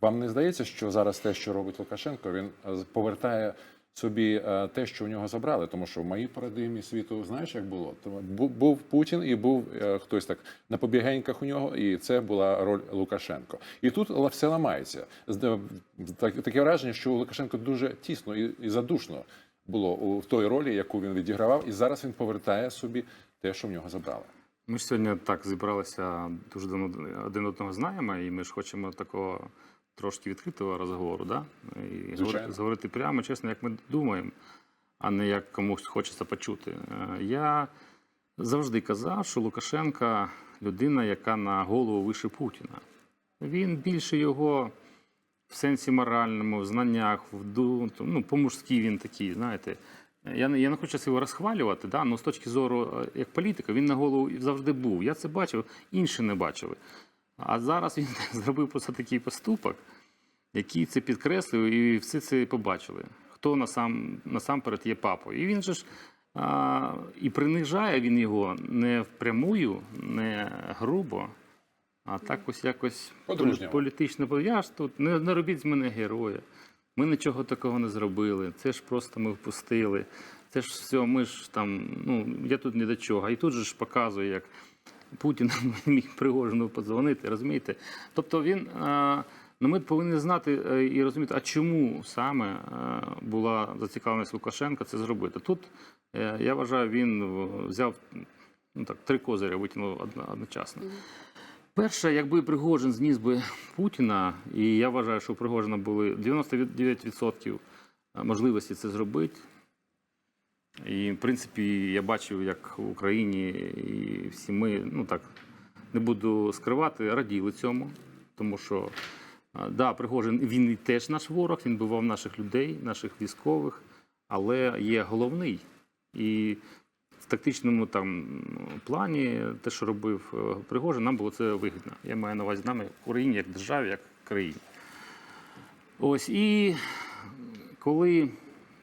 Вам не здається, що зараз те, що робить Лукашенко, він е, повертає собі е, те, що у нього забрали? Тому що в моїй парадигмі світу знаєш, як було? Був Путін і був е, хтось так на побігеньках у нього, і це була роль Лукашенко. І тут все ламається. Таке враження, що у Лукашенко дуже тісно і, задушно було у той ролі, яку він відігравав, і зараз він повертає собі те, що в нього забрали. Ми ж сьогодні так зібралися дуже давно один одного знаємо, і ми ж хочемо такого трошки відкритого розговору, да? і Звичайно. говорити, прямо, чесно, як ми думаємо, а не як комусь хочеться почути. Е, Я завжди казав, що Лукашенка людина, яка на голову вище Путіна. Він більше його в сенсі моральному, в знаннях, в ду... ну, по-мужськи він такий, знаєте. Я не, я не хочу його розхвалювати, да? але з точки зору е, як політика, він на голову завжди був. Я це бачив, інші не бачили. А зараз він зробив просто такий поступок, який це підкреслив, і всі це побачили. Хто насам, насамперед є папою. І він же ж а, і принижає він його не впрямую, не грубо, а так ось якось політично. Я ж тут не, не робіть з мене героя. Ми нічого такого не зробили. Це ж просто ми впустили. Це ж все, ми ж там, ну я тут ні до чого. І тут же ж показує, як Путін міг Пригожину подзвонити, розумієте? Тобто він. Ну, ми повинні знати е, і розуміти, а чому саме е, була зацікавленість Лукашенка це зробити. Тут е, я вважаю, він взяв ну так три козиря, витягнув одно- одночасно. Перше, якби Пригожин зніс би Путіна, і я вважаю, що у Пригожина були 99% можливості це зробити. І, в принципі, я бачив, як в Україні і всі ми, ну так, не буду скривати, раділи цьому. Тому що, а, да, Пригожин він і теж наш ворог, він бував наших людей, наших військових, але є головний. І в тактичному там плані те, що робив е, Пригожин, нам було це вигідно. Я маю на увазі нами Україні як державі, як країні. Ось і коли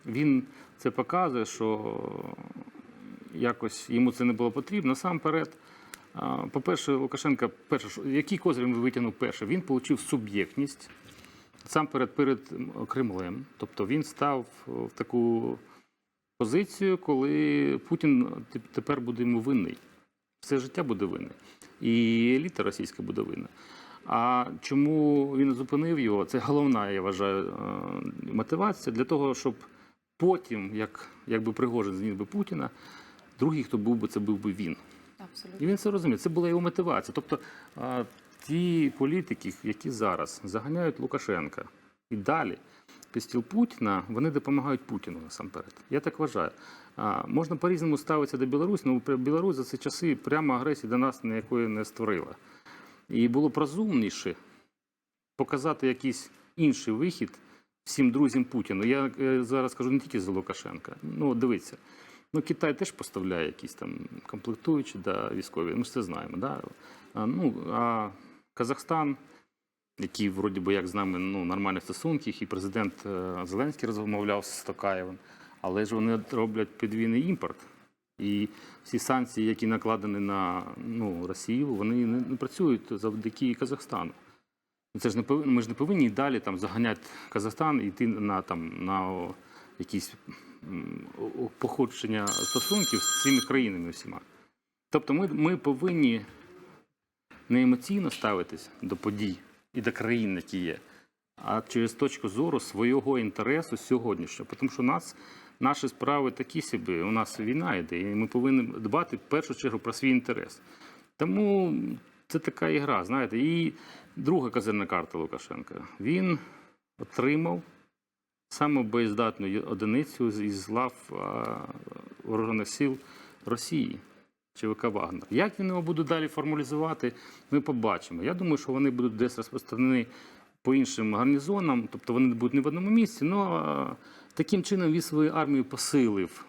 він це показує, що якось йому це не було потрібно, насамперед, а, по-перше, Лукашенка, перше, який козир він витягнув перше? Він отримав суб'єктність сам перед перед Кремлем. Тобто він став в таку позицію, коли Путін тепер буде йому винний. Все життя буде винний. І еліта російська буде винна. А чому він зупинив його? Це головна, я вважаю, е, мотивація для того, щоб потім, як, якби Пригожин зніс би Путіна, другий, хто був би, це був би він. Абсолютно. І він це розуміє. Це була його мотивація. Тобто ті політики, які зараз заганяють Лукашенка і далі під стіл Путіна, вони допомагають Путіну насамперед. Я так вважаю. А, можна по-різному ставитися до Білорусі, але Білорусь за ці часи прямо агресії до нас ніякої не створила. І було б розумніше показати якийсь інший вихід всім друзям Путіну. Я е, зараз кажу не тільки за Лукашенка. Ну, дивіться. Ну, Китай теж поставляє якісь там комплектуючі да, військові, ми ж це знаємо. Да? А, ну, а Казахстан, який вроді би як з нами ну, нормальні стосунки, і президент е, Зеленський розмовляв з Токаєвим, але ж вони роблять підвійний імпорт. І всі санкції, які накладені на ну, Росію, вони не, працюють завдяки Казахстану. Ну, Це ж не ми ж не повинні і далі там заганяти Казахстан і йти на там на якісь походження стосунків з цими країнами всіма. Тобто ми, ми повинні не емоційно ставитись до подій і до країн, які є, а через точку зору свого інтересу сьогоднішнього. Тому що нас наші справи такі собі, у нас війна йде, і ми повинні дбати в першу чергу про свій інтерес. Тому це така ігра, знаєте. І друга козирна карта Лукашенка. Він отримав саме боєздатну одиницю із лав Вооружених сил Росії. ЧВК Вагнер. Як він його буде далі формалізувати, ми побачимо. Я думаю, що вони будуть десь розпространені по іншим гарнізонам, тобто вони будуть не в одному місці. Ну таким чином він свою армію посилив